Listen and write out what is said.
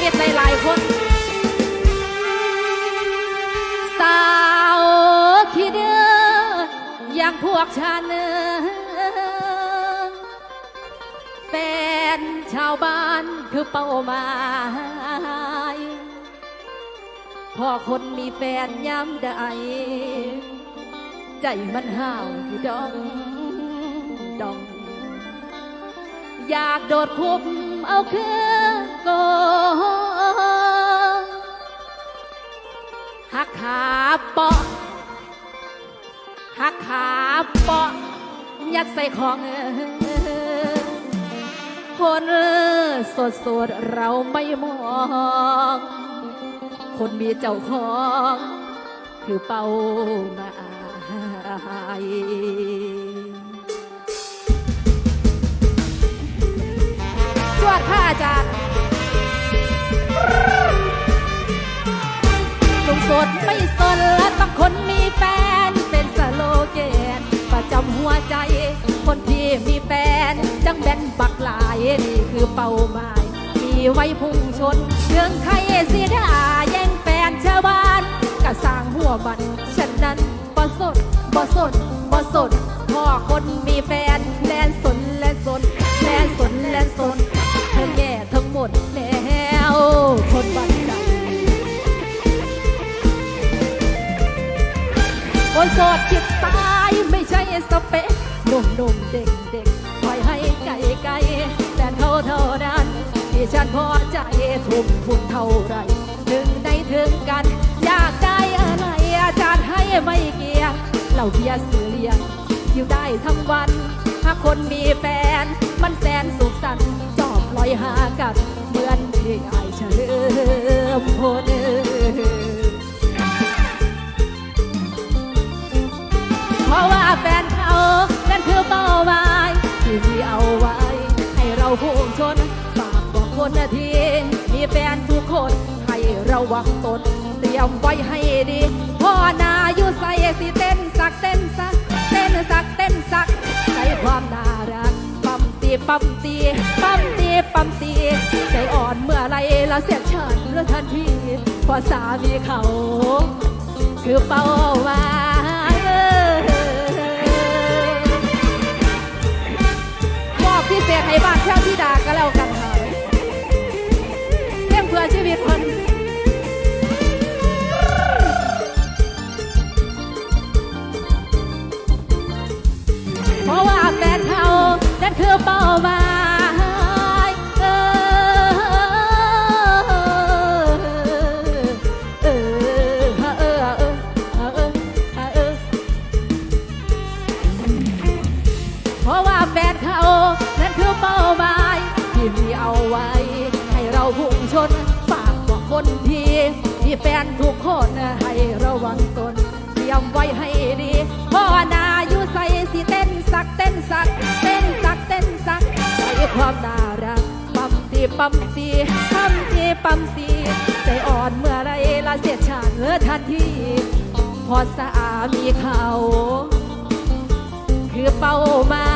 เวิตหลายๆคนสาวคิดเด้ออย่างพวกฉันแฟนชาวบ้านคือเป้าหมายพอคนมีแฟนย้ำได้ใจมันห้าวอยู่ดองดอง อยากโดดคุบเอาคือก่อ เปาะหักขาเปาะยัดใส่ของเออคนสดสดเราไม่มอง คนมีเจ้าของ คือเป้าหมาย หัวใจ คนที่มีแฟน จังแบนบักหลายนี่คือเป้าหมาย มีไว้พุ่งชนเรื่องใครสิด่าแย่งแฟนชาวบ้านก็สร้างหัวมันฉันนั้นบ่สนบ่สนบ่สนพ่อคนมีแฟนแลนสนแลนสนแลนสนแลนสนเธอแย่ทั้งหมดแล้วคนบันใจคนโสดคิดตา สเปคหนุ่มหนุ่มเด็กเด็กๆปล่อยให้ไกลไกลๆแต่เท่าเท่านั้นที่ฉันพอใจทุ่มทุนเท่าไหรถึงได้ถึงกัน อยากได้อะไรอาจารย์ให้ไม่เกี่ยงเราเบียร์สื่อเลียงอยู่ได้ทั้งวัน ถ้าคนมีแฟน มันแสนสุขสันต์จอบลอยหากันเหมือนที่ไอเฉลิมพล วังตนเตรียมไว้ให้ดี พ่อนาอยู่ใส่สิเต้นสักเต้นสัก เต้นสักเต้นสักใส่ความน่ารักปั๊มตีปั๊มตีปั๊มตีปั๊มตีใจอ่อนเมื่อไรละเสียฉันเรื่องทันทีเพอสามีเขา คือเป้าหมายมอบพิเศษให้บ้านเช่าที่ดาก็แล้วกันันคือเป้าหมายเออเออเออเออเออเออเพราะว่าแฟนเขานั่นคือเป้าหมายที่มีเอาไว้ ให้เราพุ่งชนฝากบอกคนที่มีแฟนทุกคนให้ระวังตนเตรียมไว้ให้ดีพ่อนาอยู่ใส่สิเต้นสักเต้นสัก ความน่ารัก ปั๊มตีปั๊มตีปั๊มตีปั๊มตีใจอ่อนเมื่อไรละเสียชาติเมื่อทันทีพอสะอามีเขา คือเป้ามา